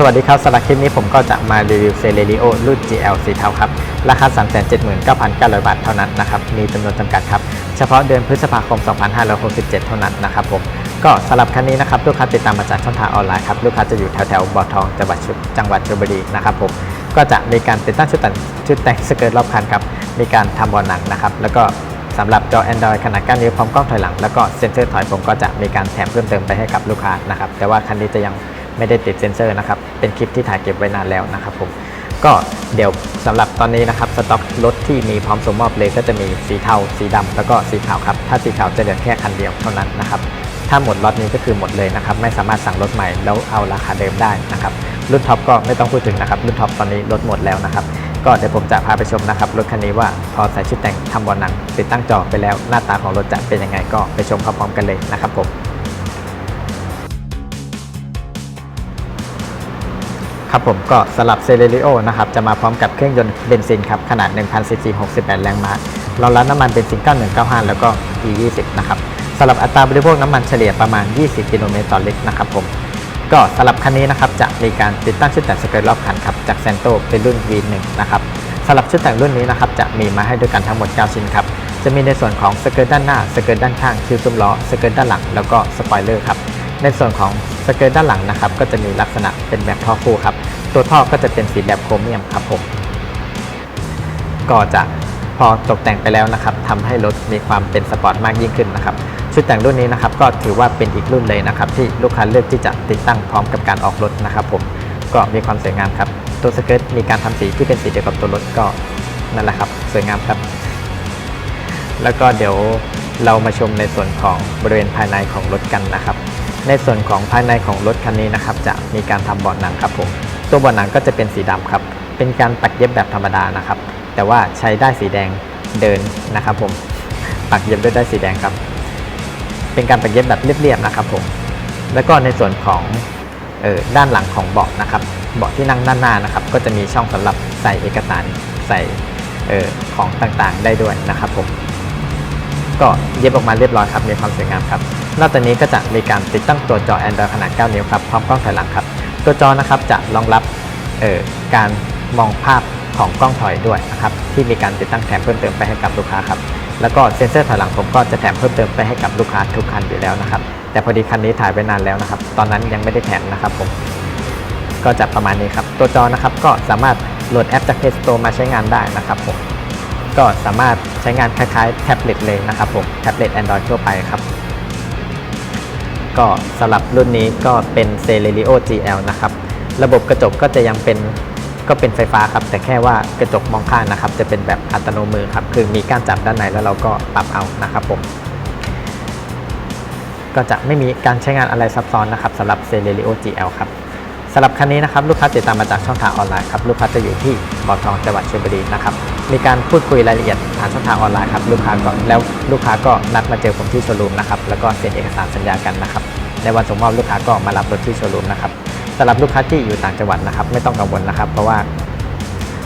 สวัสดีครับสำหรับคลิปนี้ผมก็จะมารีวิวเซเลริโอรุ่น GL สีเทาครับ ราคา 379,900 บาทเท่านั้นนะครับ มีจำนวนจำกัดครับ เฉพาะเดือนพฤษภาคม 2567 เท่านั้นนะครับผม ก็สำหรับคันนี้นะครับลูกค้าติดตามมาจากช่องทางออนไลน์ครับ ลูกค้าจะอยู่แถวแถวบ่อทองจังหวัดชุจังหวัดชลบุรีนะครับผม ก็จะมีการติดตั้งชุดแต่งชุดแต่งสเกิร์ตรอบคันครับ มีการทำบอลหนังนะครับ แล้วก็สำหรับจอ Android ขนาด 9 นิ้วพร้อมกล้องถอยหลัง แล้วก็เซ็นเซอร์ถอยผมก็จะมีการแถมเพิ่มเติมไปให้กับลูกค้านะครับ แต่ว่าคันนี้จะยัง ไม่ได้ติดเซ็นเซอร์นะครับ เป็นคลิปที่ถ่ายเก็บไว้นานแล้วนะครับผม ก็เดี๋ยวสำหรับตอนนี้นะครับสต็อกรถที่มีพร้อมส่งมอบเลยก็จะมีสีเทา สีดำแล้วก็สีขาวครับ ถ้าสีขาวจะเหลือแค่คันเดียวเท่านั้นนะครับ ถ้าหมดล็อตนี้ก็คือหมดเลยนะครับ ไม่สามารถสั่งรถใหม่แล้วเอาราคาเดิมได้นะครับ รุ่นท็อปก็ไม่ต้องพูดถึงนะครับ รุ่นท็อปตอนนี้รถหมดแล้วนะครับก็เดี๋ยวผมจะพาไปชมนะครับรถคันนี้ว่าพอใส่ชุดแต่งทำบอลหนังติดตั้งจอไปแล้วหน้าตาของรถจะเป็นยังไงก็ไปชมพร้อมๆกันเลยนะครับผม ครับผมก็สลับเซเลริโอนะครับจะมาพร้อมกับเครื่องยนต์เบนซินครับขนาด 1,000ซีซี68 แรงม้ารองรับน้ำมันเบนซิน 9195 แล้วก็ E20 นะครับสำหรับอัตราบริโภคน้ำมันเฉลี่ยประมาณ 20 กิโลเมตรต่อลิตรนะครับผมก็สำหรับคันนี้นะครับจะมีการติดตั้งชุดแต่งสเกิร์ตรอบคันครับจากเซนโตเป็นรุ่น V1 นะครับสำหรับชุดแต่งรุ่นนี้นะครับจะมีมาให้ด้วยกันทั้งหมด 9 ชิ้นครับจะมีในส่วนของสเกิร์ตด้านหน้าสเกิร์ตด้านข้างคิวซุ้มล้อสเกิร์ตด้านหลังแล้วก็สปอยเลอร์ครับ ในส่วนของสเกิร์ตด้านหลังนะครับ ก็จะมีลักษณะเป็นแบบท่อคู่ครับ ตัวท่อก็จะเป็นสีแบบโครเมียมครับผม ก็จะพอตกแต่งไปแล้วนะครับทำให้รถมีความเป็นสปอร์ตมากยิ่งขึ้นนะครับ ชุดแต่งรุ่นนี้นะครับ ก็ถือว่าเป็นอีกรุ่นเลยนะครับ ที่ลูกค้าเลือกที่จะติดตั้งพร้อมกับการออกรถนะครับ ผม ก็มีความสวยงามครับ ตัวสเกิร์ตมีการทำสีที่เป็นสีเดียวกับตัวรถก็นั่นแหละครับ สวยงามครับ แล้วก็เดี๋ยวเรามาชมในส่วนของบริเวณภายในของรถกันนะครับ ในส่วนของภายในของรถคันนี้นะครับ จะมีการทำเบาะหนังครับผมตัวเบาะหนังก็จะเป็นสีดำครับ เป็นการปักเย็บแบบธรรมดานะครับ แต่ว่าใช้ได้สีแดงเดินนะครับ ผมปักเย็บด้วยได้สีแดงครับ เป็นการปักเย็บแบบเรียบๆนะครับ ผม แล้วก็ในส่วนของออด้านหลังของเบาะนะครับ เบาะที่นั่งด้านหน้านะครับ ก็จะมีช่องสำหรับใส่เอกสารใส่ออของต่างๆ ได้ด้วยนะครับ ผม ก็เย็บออกมาเรียบร้อยครับมีความสวยงามครับนอกจากนี้ก็จะมีการติดตั้งตัวจอ Android ขนาด 9 นิ้วครับพร้อมกล้องถอยหลังครับ ตัวจอนะครับจะรองรับการมองภาพของกล้องถอยด้วยนะครับที่มีการติดตั้งแถมเพิ่มเติมไปให้กับลูกค้าครับแล้วก็เซ็นเซอร์ถอยหลังผมก็จะแถมเพิ่มเติมไปให้กับลูกค้าทุกคันอยู่แล้วนะครับแต่พอดีคันนี้ถ่ายไปนานแล้วนะครับ ตอนนั้นยังไม่ได้แถมนะครับผมก็จะประมาณนี้ครับ ตัวจอนะครับก็สามารถโหลดแอปจาก Play Store มาใช้งานได้นะครับผมก็สามารถ ใช้งานคล้ายๆแท็บเล็ตเลยนะครับผมแท็บเล็ต Android ทั่วไปครับ ก็สำหรับรุ่นนี้ก็เป็น Celerio GL นะครับ ระบบกระจกก็จะยังเป็นก็เป็นไฟฟ้าครับ แต่แค่ว่ากระจกมองข้างนะครับ จะเป็นแบบอัตโนมือครับ คือมีก้านจับด้านในแล้วเราก็ปรับเอานะครับผม ก็จะไม่มีการใช้งานอะไรซับซ้อนนะครับสำหรับ Celerio GL ครับ สำหรับคันนี้นะครับลูกค้าติดตามมาจากช่องทางออนไลน์ครับลูกค้าจะอยู่ที่บ่อทองจังหวัดชลบุรีนะครับมีการพูดคุยรายละเอียดผ่านช่องทางออนไลน์ครับลูกค้าก็แล้วลูกค้าก็นัดมาเจอผมที่โชว์รูมนะครับแล้วก็เซ็นเอกสารสัญญากันนะครับในวันส่งมอบลูกค้าก็มารับรถที่โชว์รูมนะครับสำหรับลูกค้าที่อยู่ต่างจังหวัดนะครับไม่ต้องกังวลนะครับเพราะว่า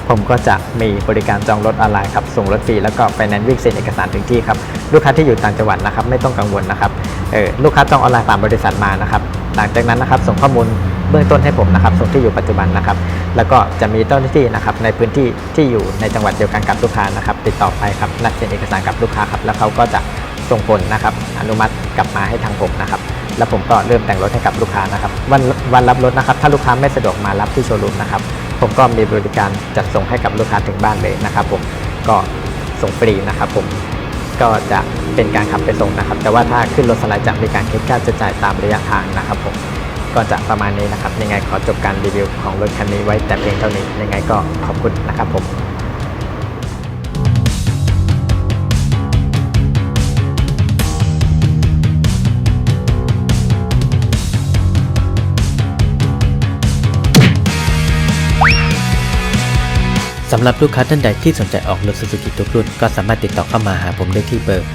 ผมก็จะมีบริการจองรถออนไลน์ครับส่งรถฟรีแล้วก็ไฟแนนซ์วิ่งเซ็นเอกสารถึงที่ครับลูกค้าที่อยู่ต่างจังหวัดนะครับไม่ต้องกังวลนะครับเออลูกค้าจองออนไลน์ผ่านบริษัทมานะครับหลังจากนั้นนะครับส่งข้อมูล เบื้องต้นให้ผมนะครับส่งที่อยู่ปัจจุบันนะครับ แล้วก็จะมีเจ้าหน้าที่นะครับในพื้นที่ที่อยู่ในจังหวัดเดียวกันกับลูกค้านะครับ ติดต่อไปครับนัดเซ็นเอกสารกับลูกค้าครับแล้วเขาก็จะส่งผลนะครับอนุมัติกลับมาให้ทางผมนะครับ แล้วผมก็เริ่มแต่งรถให้กับลูกค้านะครับ วันวันรับรถนะครับ ถ้าลูกค้าไม่สะดวกมารับที่โชว์รูมนะครับ ผมก็มีบริการจัดส่งให้กับลูกค้าถึงบ้านเลยนะครับ ผมก็ส่งฟรีนะครับ ผมก็จะเป็นการขับไปส่งนะครับ แต่ว่าถ้าขึ้นรถสไลด์จะมีการคิดค่าใช้จ่ายตามระยะทางนะครับผม ก็จะประมาณนี้นะครับ ยังไงขอจบการรีวิวของรถคันนี้ไว้แต่เพียงเท่านี้ ยังไงก็ขอบคุณนะครับผมสำหรับลูกค้าท่านใดที่สนใจออกรถ Suzuki ทุกรุ่นก็สามารถติดต่อเข้ามาหาผมได้ที่เบอร์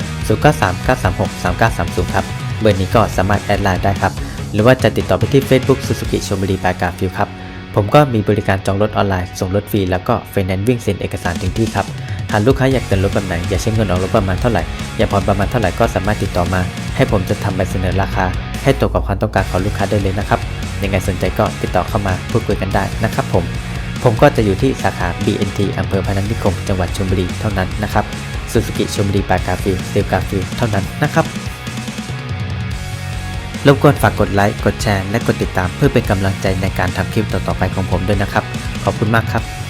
0939363930 ครับ เบอร์นี้ก็สามารถแอดไลน์ได้ครับ รือว่าจะติดต่อไปที่ Facebook Suzuki ชลบุรีบากาฟิลครับผมก็มีบริการจองรถออนไลน์ส่งรถฟรีแล้วก็ไฟแนนซ์วิ่งเซ็นเอกสารถึงที่ครับหากลูกค้าอยากเติมรถแบบไหนอยากใช้เงินออกรถประมาณเท่าไหร่อยากผ่อนประมาณเท่าไหร่ก็สามารถติดต่อมา ให้ผมจะทำใบเสนอราคา ให้ตรงกับความต้องการของลูกค้าได้เลยนะครับยังไงสนใจก็ติดต่อเข้ามาพูดคุยกันได้นะครับผม ผมก็จะอยู่ที่สาขา BNT อำเภอพนัสนิคม จังหวัดชลบุรีเท่านั้นนะครับซูซูกิชลบุรีปากาฟิลสตีลกาฟิลเท่านั้นนะครับ รบกวนฝากกดไลค์กดแชร์และกดติดตามเพื่อเป็นกำลังใจในการทำคลิปต่อๆไปของผมด้วยนะครับ ขอบคุณมากครับ